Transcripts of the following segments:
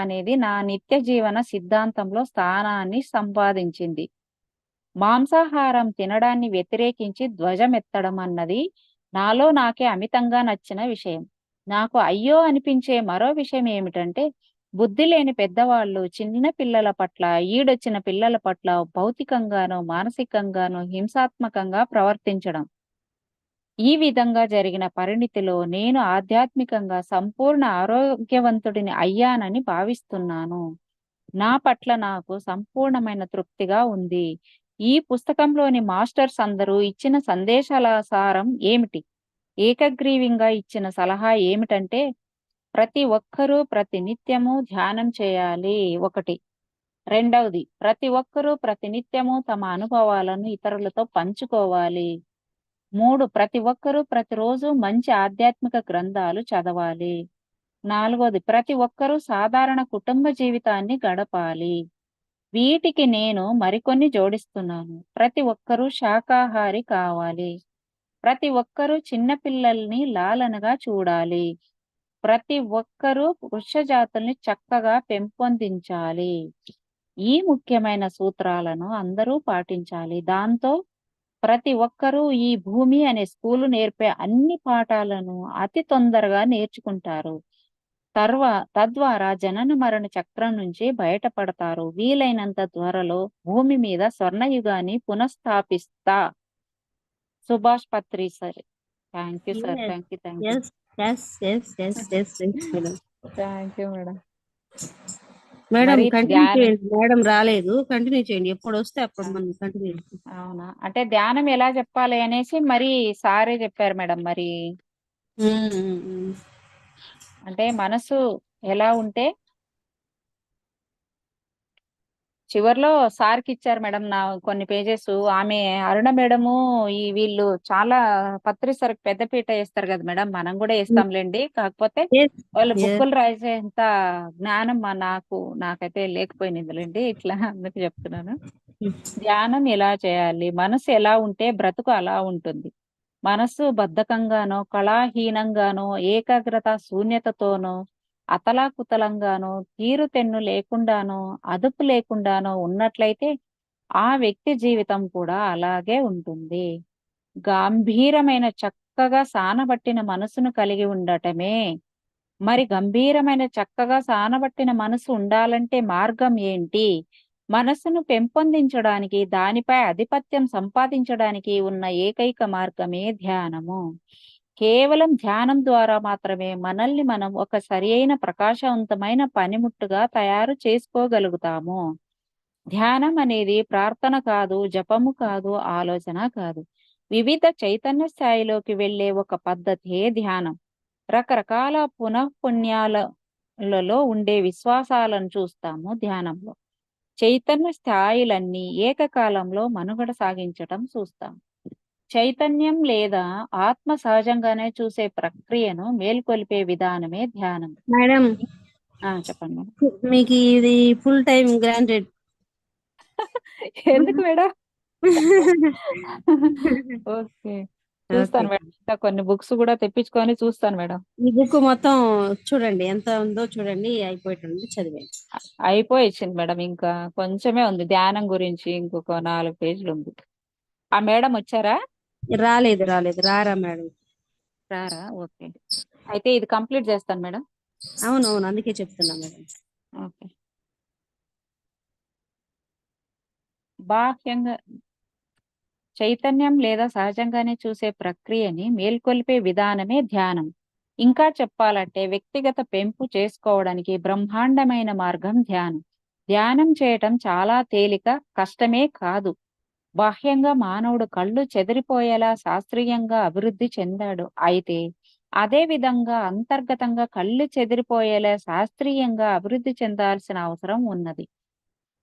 అనేది నా నిత్య జీవన సిద్ధాంతంలో స్థానాన్ని సంపాదించింది. మాంసాహారం తినడాన్ని వ్యతిరేకించి ధ్వజమెత్తడం అన్నది నాలో నాకే అమితంగా నచ్చిన విషయం. నాకు అయ్యో అనిపించే మరో విషయం ఏమిటంటే బుద్ధి లేని పెద్దవాళ్ళు చిన్న పిల్లల పట్ల, ఈడొచ్చిన పిల్లల పట్ల భౌతికంగానో, మానసికంగానో హింసాత్మకంగా ప్రవర్తించడం. ఈ విధంగా జరిగిన పరిణితిలో నేను ఆధ్యాత్మికంగా సంపూర్ణ ఆరోగ్యవంతుడిని అయ్యానని భావిస్తున్నాను. నా పట్ల నాకు సంపూర్ణమైన తృప్తిగా ఉంది. ఈ పుస్తకంలోని మాస్టర్స్ అందరూ ఇచ్చిన సందేశాల సారం ఏమిటి? ఏకగ్రీవంగా ఇచ్చిన సలహా ఏమిటంటే ప్రతి ఒక్కరూ ప్రతినిత్యము ధ్యానం చేయాలి ఒకటి. రెండవది ప్రతి ఒక్కరూ ప్రతినిత్యము తమ అనుభవాలను ఇతరులతో పంచుకోవాలి. మూడు ప్రతి ఒక్కరూ ప్రతిరోజు మంచి ఆధ్యాత్మిక గ్రంథాలు చదవాలి. నాలుగోది ప్రతి ఒక్కరూ సాధారణ కుటుంబ జీవితాన్ని గడపాలి. వీటికి నేను మరికొన్ని జోడిస్తున్నాను. ప్రతి ఒక్కరూ శాకాహారి కావాలి. ప్రతి ఒక్కరూ చిన్న పిల్లల్ని లాలనగా చూడాలి. ప్రతి ఒక్కరూ వృక్షజాతుల్ని చక్కగా పెంపొందించాలి. ఈ ముఖ్యమైన సూత్రాలను అందరూ పాటించాలి. దాంతో ప్రతి ఒక్కరూ ఈ భూమి అనే స్కూలు నేర్పే అన్ని పాఠాలను అతి తొందరగా నేర్చుకుంటారు. తర్వా తద్వారా జనన మరణ చక్రం నుంచి బయటపడతారు. వీలైనంత త్వరలో భూమి మీద స్వర్ణయుగాన్ని పునఃస్థాపిస్తా. Subhash Patri sir. Thank you sir. Thank you. Thank you. Thank you madam. Madam continue చేయండి. మేడం రాలేదు. కంటిన్యూ చేయండి. ఎప్పుడు వస్తే అప్పుడు మనం కంటిన్యూ అవునా? అంటే ధ్యానం ఎలా చెప్పాలి అనేసి మరి సారే చెప్పారు మేడం మరి. అంటే మనసు ఎలా ఉంటే చివర్లో సార్‌కి ఇచ్చారు మేడం నా కొన్ని పేజెస్. ఆమె అరుణ మేడము ఈ వీళ్ళు చాలా పత్రి సార్‌కి పెద్ద పీట ఏస్తారు కదా మేడం. మనం కూడా ఏస్తాంలెండి. కాకపోతే వాళ్ళు బుక్కులు రాసేంత జ్ఞానం మ నాకు నాకైతే లేకపోయినదిలెండి. ఇట్లా అందుకు చెప్తున్నాను. ధ్యానం ఎలా చేయాలి? మనసు ఎలా ఉంటే బ్రతుకు అలా ఉంటుంది. మనస్సు బద్ధకంగానో, కళాహీనంగానో, ఏకాగ్రత శూన్యతతోనో, అతలాకుతలంగానో, తీరుతెన్ను లేకుండానో, అదుపు లేకుండానో ఉన్నట్లయితే ఆ వ్యక్తి జీవితం కూడా అలాగే ఉంటుంది. గంభీరమైన చక్కగా సానబట్టిన మనసును కలిగి ఉండటమే. మరి గంభీరమైన చక్కగా సానబట్టిన మనసు ఉండాలంటే మార్గం ఏంటి? మనసును పెంపొందించడానికి, దానిపై ఆధిపత్యం సంపాదించడానికి ఉన్న ఏకైక మార్గమే ధ్యానము. కేవలం ధ్యానం ద్వారా మాత్రమే మనల్ని మనం ఒక సరియైన ప్రకాశవంతమైన పనిముట్టుగా తయారు చేసుకోగలుగుతాము. ధ్యానం అనేది ప్రార్థన కాదు, జపము కాదు, ఆలోచన కాదు. వివిధ చైతన్య స్థాయిలోకి వెళ్ళే ఒక పద్ధతే ధ్యానం. రకరకాల పునఃపుణ్యాలలో ఉండే విశ్వాసాలను చూస్తాము ధ్యానంలో. చైతన్య స్థాయిలన్నీ ఏకకాలంలో మనుగడ సాగించటం చూస్తాం. చైతన్యం లేదా ఆత్మ సహజంగానే చూసే ప్రక్రియను మేల్కొలిపే విధానమే ధ్యానం. మేడం ఆ! చెప్పండి. మీకు ఇది ఫుల్ టైం గ్రాంటెడ్. ఎందుకు మేడం? ఓకే. చూస్తాను. మేడం. ఇంకా కొన్ని బుక్స్ కూడా తెప్పించుకొని చూస్తాను మేడం. ఈ బుక్ మొత్తం చూడండి ఎంత ఉందో చూడండి అయిపోయేటట్టు చదివేయండి. అ అయిపోయిచ్చింది మేడం. ఇంకా కొంచెమే ఉంది. ధ్యానం గురించి ఇంకొక 4 పేజీలుంది. ఆ మేడం వచ్చారా? రాలేదు రాలేదు. రారా మేడం. రారా? ఓకే. అయితే ఇది కంప్లీట్ చేస్తాను మేడం. అవునవును. అందుకే చెప్తున్నా మేడం. ఓకే. బాహ్యంగా చైతన్యం లేదా సహజంగానే చూసే ప్రక్రియని మేల్కొలిపే విధానమే ధ్యానం. ఇంకా చెప్పాలంటే వ్యక్తిగత పెంపు చేసుకోవడానికి బ్రహ్మాండమైన మార్గం ధ్యానం. ధ్యానం చేయటం చాలా తేలిక, కష్టమే కాదు. బాహ్యంగా మానవుడు కళ్ళు చెదిరిపోయేలా శాస్త్రీయంగా అభివృద్ధి చెందాడు. అయితే అదే విధంగా అంతర్గతంగా కళ్ళు చెదిరిపోయేలా శాస్త్రీయంగా అభివృద్ధి చెందాల్సిన అవసరం ఉన్నది.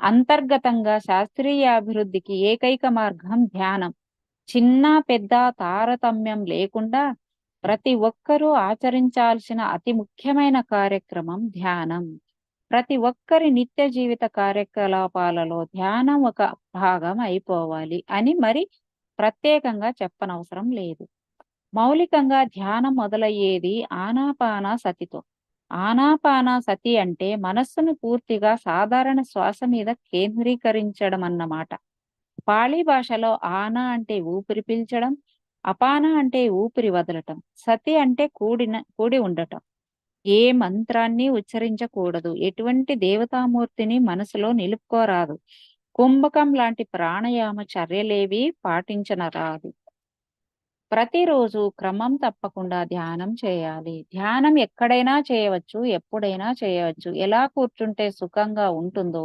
అంతర్గతంగా శాస్త్రీయ అభివృద్ధికి ఏకైక మార్గం ధ్యానం. చిన్న, పెద్ద తారతమ్యం లేకుండా ప్రతి ఒక్కరూ ఆచరించాల్సిన అతి ముఖ్యమైన కార్యక్రమం ధ్యానం. ప్రతి ఒక్కరి నిత్య జీవిత కార్యకలాపాలలో ధ్యానం ఒక భాగం అయిపోవాలి అని మరి ప్రత్యేకంగా చెప్పనవసరం లేదు. మౌలికంగా ధ్యానం మొదలయ్యేది ఆనాపాన సతితో. ఆనాపాన సతి అంటే మనస్సును పూర్తిగా సాధారణ శ్వాస మీద కేంద్రీకరించడం అన్నమాట పాళీ భాషలో ఆనా అంటే ఊపిరి పీల్చడం అపాన అంటే ఊపిరి వదలటం సతి అంటే కూడిన కూడి ఉండటం ఏ మంత్రాన్ని ఉచ్చరించకూడదు. ఎటువంటి దేవతామూర్తిని మనసులో నిలుపుకోరాదు. కుంభకం లాంటి ప్రాణాయామ చర్యలేవి పాటించనరాదు. ప్రతిరోజు క్రమం తప్పకుండా ధ్యానం చేయాలి. ధ్యానం ఎక్కడైనా చేయవచ్చు ఎప్పుడైనా చేయవచ్చు. ఎలా కూర్చుంటే సుఖంగా ఉంటుందో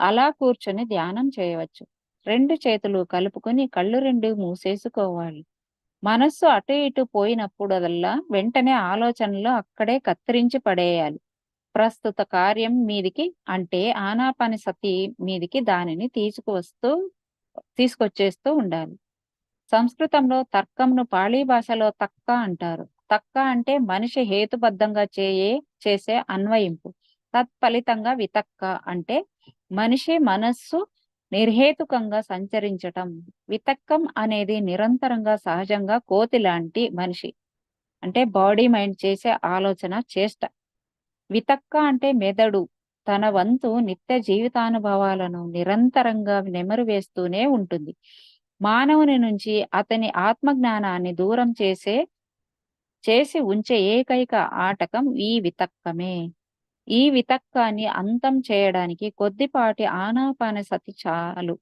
అలా కూర్చొని ధ్యానం చేయవచ్చు. రెండు చేతులు కలుపుకొని కళ్ళు రెండు మూసేసుకోవాలి. మనస్సు అటు ఇటు పోయినప్పుడల్లా వెంటనే ఆలోచనలు అక్కడే కత్తిరించి పడేయాలి. ప్రస్తుత కార్యం మీదికి అంటే ఆనాపాని సతి మీదికి దానిని తీసుకువస్తూ తీసుకొచ్చేస్తూ ఉండాలి. సంస్కృతంలో తర్కంను పాళీ భాషలో తక్క అంటారు. తక్క అంటే మనిషి హేతుబద్ధంగా చేయే చేసే అన్వయింపు. తత్ఫలితంగా వితక్క అంటే మనిషి మనస్సు నిర్హేతుకంగా సంచరించటం వితక్కం అనేది నిరంతరంగా సహజంగా కోతి లాంటి మనిషి. అంటే బాడీ మైండ్ చేసే ఆలోచన చేష్ట. వితక్క అంటే మెదడు. తన వంతు నిత్య జీవితానుభవాలను నిరంతరంగా నెమరు వేస్తూనే ఉంటుంది. మానవుని నుంచి అతని ఆత్మజ్ఞానాన్ని దూరం చేసే చేసి ఉంచే ఏకైక ఆటకం ఈ వితక్కమే. ఈ వితక్కాన్ని అంతం చేయడానికి కొద్దిపాటి ఆనాపాన సతి చాలు.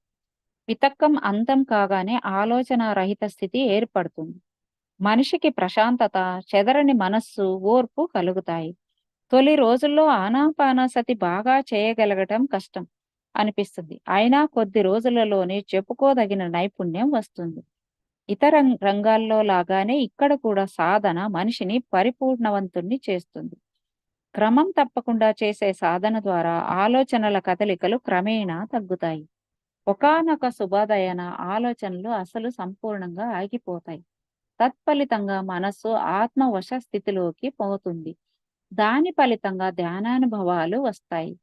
వితక్కం అంతం కాగానే ఆలోచన రహిత స్థితి ఏర్పడుతుంది. మనిషికి ప్రశాంతత చెదరని మనస్సు ఓర్పు కలుగుతాయి. తొలి రోజుల్లో ఆనాపానసతి బాగా చేయగలగటం కష్టం అనిపిస్తుంది. అయినా కొద్ది రోజులలోనే చెప్పుకోదగిన నైపుణ్యం వస్తుంది. ఇతర రంగాల్లో లాగానే ఇక్కడ కూడా సాధన మనిషిని పరిపూర్ణవంతుణ్ణి చేస్తుంది. క్రమం తప్పకుండా చేసే సాధన ద్వారా ఆలోచనల కదలికలు క్రమేణా తగ్గుతాయి. ఒకానొక శుభోదయన ఆలోచనలు అసలు సంపూర్ణంగా ఆగిపోతాయి. తత్ఫలితంగా మనస్సు ఆత్మవశ స్థితిలోకి పోతుంది. దాని ఫలితంగా ధ్యానానుభవాలు వస్తాయి.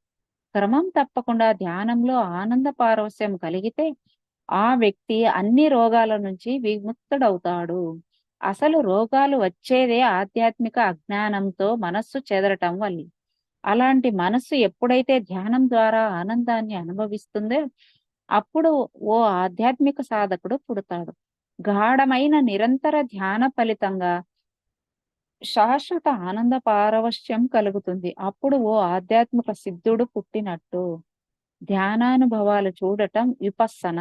క్రమం తప్పకుండా ధ్యానంలో ఆనంద పారవస్యం కలిగితే ఆ వ్యక్తి అన్ని రోగాల నుంచి విముక్తుడవుతాడు. అసలు రోగాలు వచ్చేదే ఆధ్యాత్మిక అజ్ఞానంతో మనస్సు చెదరటం వల్ల. అలాంటి మనస్సు ఎప్పుడైతే ధ్యానం ద్వారా ఆనందాన్ని అనుభవిస్తుందో అప్పుడు ఓ ఆధ్యాత్మిక సాధకుడు పుడతాడు. గాఢమైన నిరంతర ధ్యాన ఫలితంగా శాశ్వత ఆనంద పారవశ్యం కలుగుతుంది. అప్పుడు ఓ ఆధ్యాత్మిక సిద్ధుడు పుట్టినట్టు. ధ్యానానుభవాలు చూడటం విపస్సన.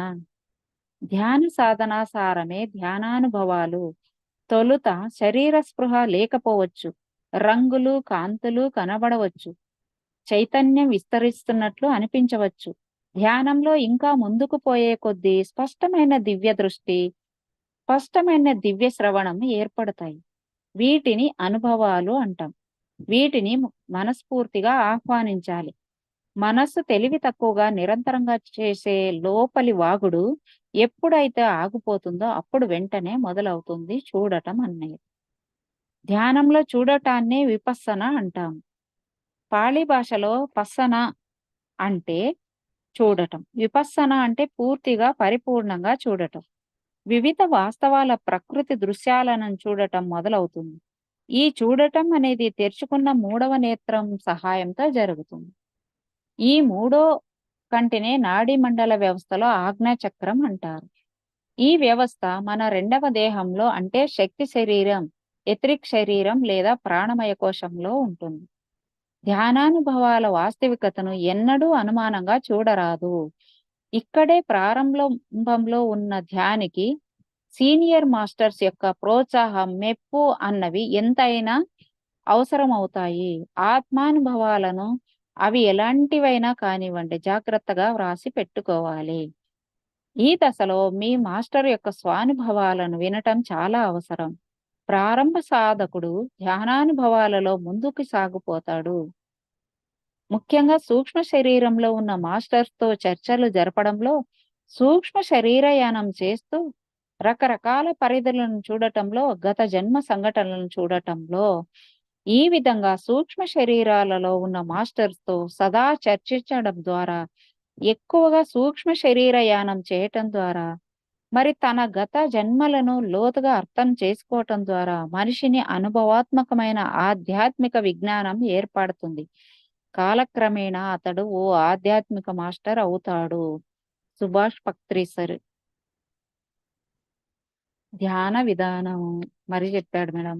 ధ్యాన సాధనా సారమే ధ్యానానుభవాలు. తొలుత శరీర స్పృహ లేకపోవచ్చు. రంగులు కాంతులు కనబడవచ్చు. చైతన్యం విస్తరిస్తున్నట్లు అనిపించవచ్చు. ధ్యానంలో ఇంకా ముందుకు పోయే కొద్దీ స్పష్టమైన దివ్య దృష్టి స్పష్టమైన దివ్య శ్రవణం ఏర్పడతాయి. వీటిని అనుభవాలు అంటాం. వీటిని మనస్ఫూర్తిగా ఆహ్వానించాలి. మనస్సు తెలివి తక్కువగా నిరంతరంగా చేసే లోపలి వాగుడు ఎప్పుడైతే ఆగిపోతుందో అప్పుడు వెంటనే మొదలవుతుంది చూడటం అన్నయ్య ధ్యానంలో చూడటాన్ని విపస్సన అంటాం. పాళీ భాషలో పస్సన అంటే చూడటం. విపస్సన అంటే పూర్తిగా పరిపూర్ణంగా చూడటం. వివిధ వాస్తవాల ప్రకృతి దృశ్యాలను చూడటం మొదలవుతుంది. ఈ చూడటం అనేది తెరుచుకున్న మూడవ నేత్రం సహాయంతో జరుగుతుంది. ఈ మూడో కంటినే నాడీ మండల వ్యవస్థలో ఆజ్ఞాచక్రం అంటారు. ఈ వ్యవస్థ మన రెండవ దేహంలో అంటే శక్తి శరీరం ఎత్రిక్ శరీరం లేదా ప్రాణమయ కోశంలో ఉంటుంది. ధ్యానానుభవాల వాస్తవికతను ఎన్నడూ అనుమానంగా చూడరాదు. ఇక్కడే ప్రారంభంలో ఉన్న ధ్యానికి సీనియర్ మాస్టర్స్ యొక్క ప్రోత్సాహం మెప్పు అన్నవి ఎంతైనా అవసరమవుతాయి. ఆత్మానుభవాలను అవి ఎలాంటివైనా కానివ్వండి జాగ్రత్తగా వ్రాసి పెట్టుకోవాలి. ఈ దశలో మీ మాస్టర్ యొక్క స్వానుభవాలను వినటం చాలా అవసరం. ప్రారంభ సాధకుడు ధ్యానానుభవాలలో ముందుకు సాగిపోతాడు. ముఖ్యంగా సూక్ష్మ శరీరంలో ఉన్న మాస్టర్స్తో చర్చలు జరపడంలో సూక్ష్మ శరీరయానం చేస్తూ రకరకాల పరిధులను చూడటంలో గత జన్మ సంఘటనలను చూడటంలో ఈ విధంగా సూక్ష్మ శరీరాలలో ఉన్న మాస్టర్స్తో సదా చర్చించడం ద్వారా ఎక్కువగా సూక్ష్మ శరీరయానం చేయటం ద్వారా మరి తన గత జన్మలను లోతుగా అర్థం చేసుకోవటం ద్వారా మనిషిని అనుభవాత్మకమైన ఆధ్యాత్మిక విజ్ఞానం ఏర్పడుతుంది. కాలక్రమేణా అతడు ఓ ఆధ్యాత్మిక మాస్టర్ అవుతాడు. సుభాష్ పక్త్రీసర్. ధ్యాన విధానం మరి చెప్పాడు మేడం.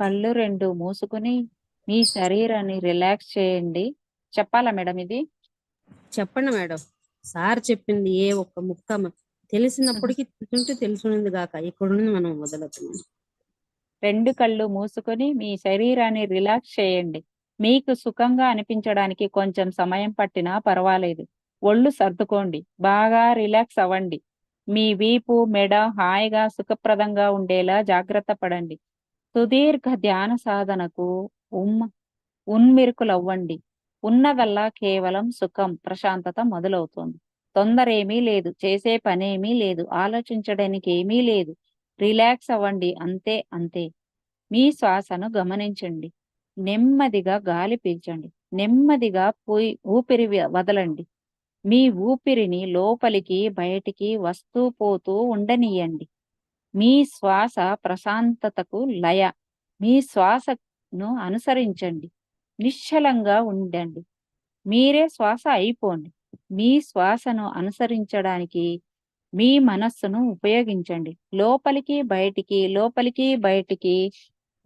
కళ్ళు రెండు మూసుకుని మీ శరీరాన్ని రిలాక్స్ చేయండి. చెప్పాలా మేడం ఇది? చెప్పండి మేడం. సార్ చెప్పింది ఏ ఒక్క ముక్క తెలిసినప్పటికీ తెలుసుంటే తెలుసునింది గాక ఇక్కడ నుండి మనం వదలతున్నాం రెండు కళ్ళు మూసుకొని మీ శరీరాన్ని రిలాక్స్ చేయండి. మీకు సుఖంగా అనిపించడానికి కొంచెం సమయం పట్టినా పర్వాలేదు. ఒళ్ళు సర్దుకోండి. బాగా రిలాక్స్ అవ్వండి. మీ వీపు మెడ హాయిగా సుఖప్రదంగా ఉండేలా జాగ్రత్త పడండి. సుదీర్ఘ ధ్యాన సాధనకు ఉమ్ ఉన్మిరుకులవ్వండి. ఉన్నదల్లా కేవలం సుఖం ప్రశాంతత మొదలవుతుంది. తొందర ఏమీ లేదు చేసే పనేమీ లేదు ఆలోచించడానికి ఏమీ లేదు. రిలాక్స్ అవ్వండి అంతే అంతే. మీ శ్వాసను గమనించండి. నెమ్మదిగా గాలి పీల్చండి. నెమ్మదిగా పోయి ఊపిరి వదలండి. మీ ఊపిరిని లోపలికి బయటికి వస్తూ పోతూ ఉండనీయండి. మీ శ్వాస ప్రశాంతతకు లయ. మీ శ్వాసను అనుసరించండి. నిశ్చలంగా ఉండండి. మీరే శ్వాస అయిపోండి. మీ శ్వాసను అనుసరించడానికి మీ మనస్సును ఉపయోగించండి. లోపలికి బయటికి లోపలికి బయటికి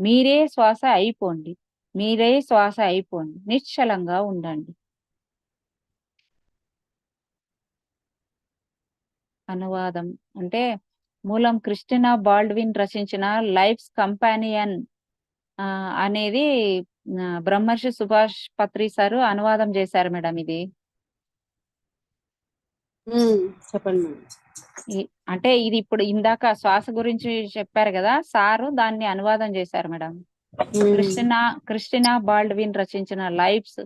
మీరే శ్వాస అయిపోండి. మీరే శ్వాస అయిపోండి. నిశ్చలంగా ఉండండి. అనువాదం. అంటే మూలం క్రిస్టినా బాల్డ్విన్ రచించిన లైఫ్స్ కంపానియన్ అనేది బ్రహ్మర్షి సుభాష్ పత్రి సారు అనువాదం చేశారు మేడం ఇది. చెప్పండి అంటే ఇది ఇప్పుడు ఇందాక శ్వాస గురించి చెప్పారు కదా సారు దాన్ని అనువాదం చేశారు మేడం. క్రిస్టినా క్రిస్టినా బాల్డ్విన్ రచించిన లైఫ్స్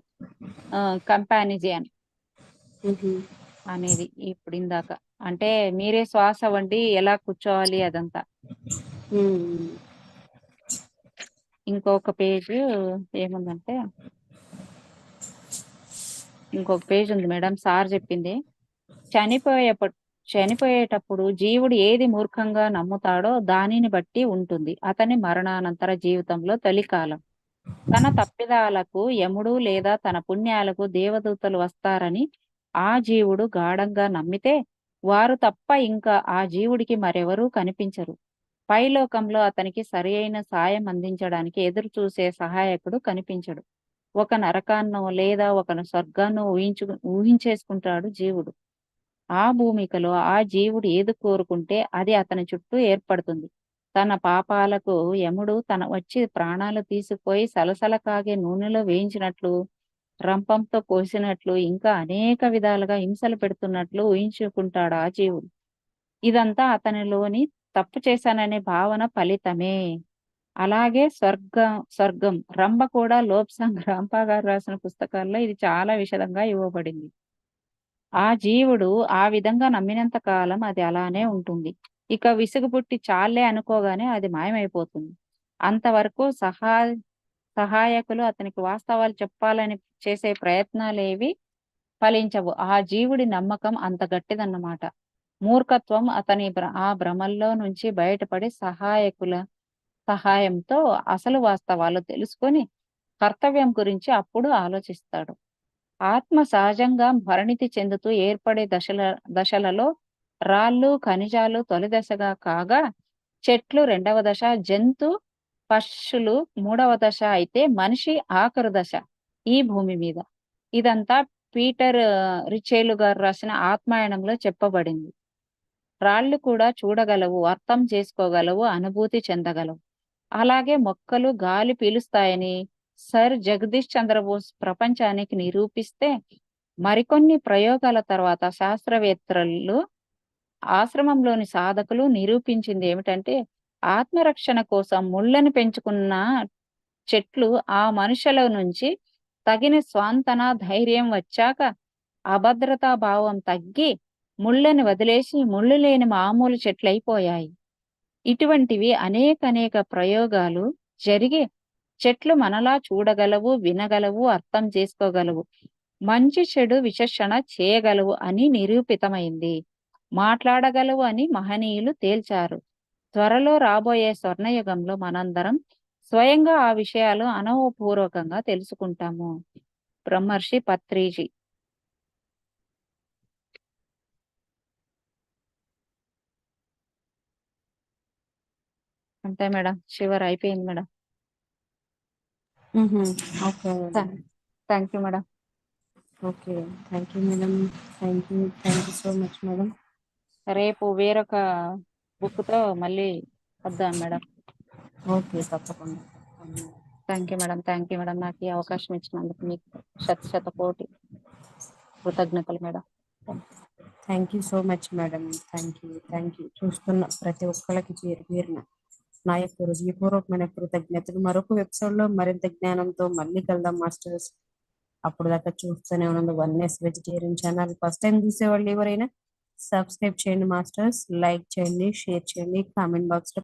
కంపానిజియన్. అనేది ఇప్పుడు ఇందాక అంటే మీరే శ్వాస వండి ఎలా కూర్చోవాలి అదంతా. ఇంకొక పేజ్ ఏముందంటే ఇంకొక పేజ్ ఉంది మేడం సార్ చెప్పింది. చనిపోయేప చనిపోయేటప్పుడు జీవుడు ఏది మూర్ఖంగా నమ్ముతాడో దానిని బట్టి ఉంటుంది. అతని మరణానంతర జీవితంలో తొలికాలం తన తప్పిదాలకు యముడు లేదా తన పుణ్యాలకు దేవదూతలు వస్తారని ఆ జీవుడు గాఢంగా నమ్మితే వారు తప్ప ఇంకా ఆ జీవుడికి మరెవరూ కనిపించరు. పైలోకంలో అతనికి సరి అయిన సాయం అందించడానికి ఎదురు చూసే సహాయకుడు కనిపించడు. ఒక నరకాన్నో లేదా ఒక స్వర్గాన్నో ఊహించు ఊహించేసుకుంటాడు జీవుడు. ఆ భూమికలో ఆ జీవుడు ఏది కోరుకుంటే అది అతని చుట్టూ ఏర్పడుతుంది. తన పాపాలకు యముడు తన వచ్చి ప్రాణాలు తీసుకుపోయి సలసల కాగే నూనెలో వేయించినట్లు రంపంతో కోసినట్లు ఇంకా అనేక విధాలుగా హింసలు పెడుతున్నట్లు ఊహించుకుంటాడు ఆ జీవుడు. ఇదంతా అతనిలోని తప్పు చేశాననే భావన ఫలితమే. అలాగే స్వర్గం స్వర్గం. రంభ కూడా లోప్సంగ్. రంప గారు రాసిన పుస్తకాల్లో ఇది చాలా విషదంగా ఇవ్వబడింది. ఆ జీవుడు ఆ విధంగా నమ్మినంత కాలం అది అలానే ఉంటుంది. ఇక విసుగు పుట్టి చాలే అనుకోగానే అది మాయమైపోతుంది. అంతవరకు సహా సహాయకులు అతనికి వాస్తవాలు చెప్పాలని చేసే ప్రయత్నాలేవి ఫలించవు. ఆ జీవుడి నమ్మకం అంత గట్టిదన్నమాట. మూర్ఖత్వం అతని ఆ భ్రమల్లో నుంచి బయటపడి సహాయకుల సహాయంతో అసలు వాస్తవాలు తెలుసుకొని కర్తవ్యం గురించి అప్పుడు ఆలోచిస్తాడు. ఆత్మ సహజంగా పరిణితి చెందుతూ ఏర్పడే దశల దశలలో రాళ్ళు ఖనిజాలు తొలి దశగా కాగా చెట్లు రెండవ దశ జంతు పశులు మూడవ దశ అయితే మనిషి ఆఖరు దశ ఈ భూమి మీద. ఇదంతా పీటర్ రిచేలు గారు రాసిన ఆత్మాయణంలో చెప్పబడింది. రాళ్ళు కూడా చూడగలవు అర్థం చేసుకోగలవు అనుభూతి చెందగలవు. అలాగే మొక్కలు గాలి పీలుస్తాయని సర్ జగదీష్ చంద్రబోస్ ప్రపంచానికి నిరూపిస్తే మరికొన్ని ప్రయోగాల తర్వాత శాస్త్రవేత్తలు ఆశ్రమంలోని సాధకులు నిరూపించింది ఏమిటంటే ఆత్మరక్షణ కోసం ముళ్ళని పెంచుకున్న చెట్లు ఆ మనుషుల నుంచి తగిన స్వాంతన ధైర్యం వచ్చాక అభద్రతా భావం తగ్గి ముళ్ళని వదిలేసి ముళ్ళు లేని మామూలు చెట్లయిపోయాయి. ఇటువంటివి అనేకనేక ప్రయోగాలు జరిగి చెట్లు మనలా చూడగలవు వినగలవు అర్థం చేసుకోగలవు మంచి చెడు విచక్షణ చేయగలవు అని నిరూపితమైంది. మాట్లాడగలవు అని మహనీయులు తేల్చారు. త్వరలో రాబోయే స్వర్ణయుగంలో మనందరం స్వయంగా ఆ విషయాలు అనుభవపూర్వకంగా తెలుసుకుంటాము. బ్రహ్మర్షి పత్రిజీ. అంతే మేడం చివరి అయిపోయింది madam. Okay thank you madam. Okay. Thank you madam. Thank you. Thank you so much madam. రేపు వేరొక బుక్తో మళ్ళీ వద్దాం మేడం. ఓకే తప్పకుండా. Thank you madam thank you madam. నాకు ఈ అవకాశం ఇచ్చినందుకు మీకు శత శత కోటి కృతజ్ఞతలు madam. Thank you so much madam. Thank you thank you. చూస్తున్న ప్రతి ఒక్కరికి పేరు పేరున నా యొక్క హృదయపూర్వకమైన కృతజ్ఞతలు. మరొక ఎపిసోడ్లో మరింత జ్ఞానంతో మళ్ళీ కలుద్దాం మాస్టర్స్. అప్పుడు దాకా చూస్తూనే ఉన్నది oneness vegetarian channel. First time చూసేవాళ్ళు ఎవరైనా సబ్స్క్రైబ్ చేయండి మాస్టర్స్ లైక్ చేయండి షేర్ చేయండి. కామెంట్ బాక్స్లో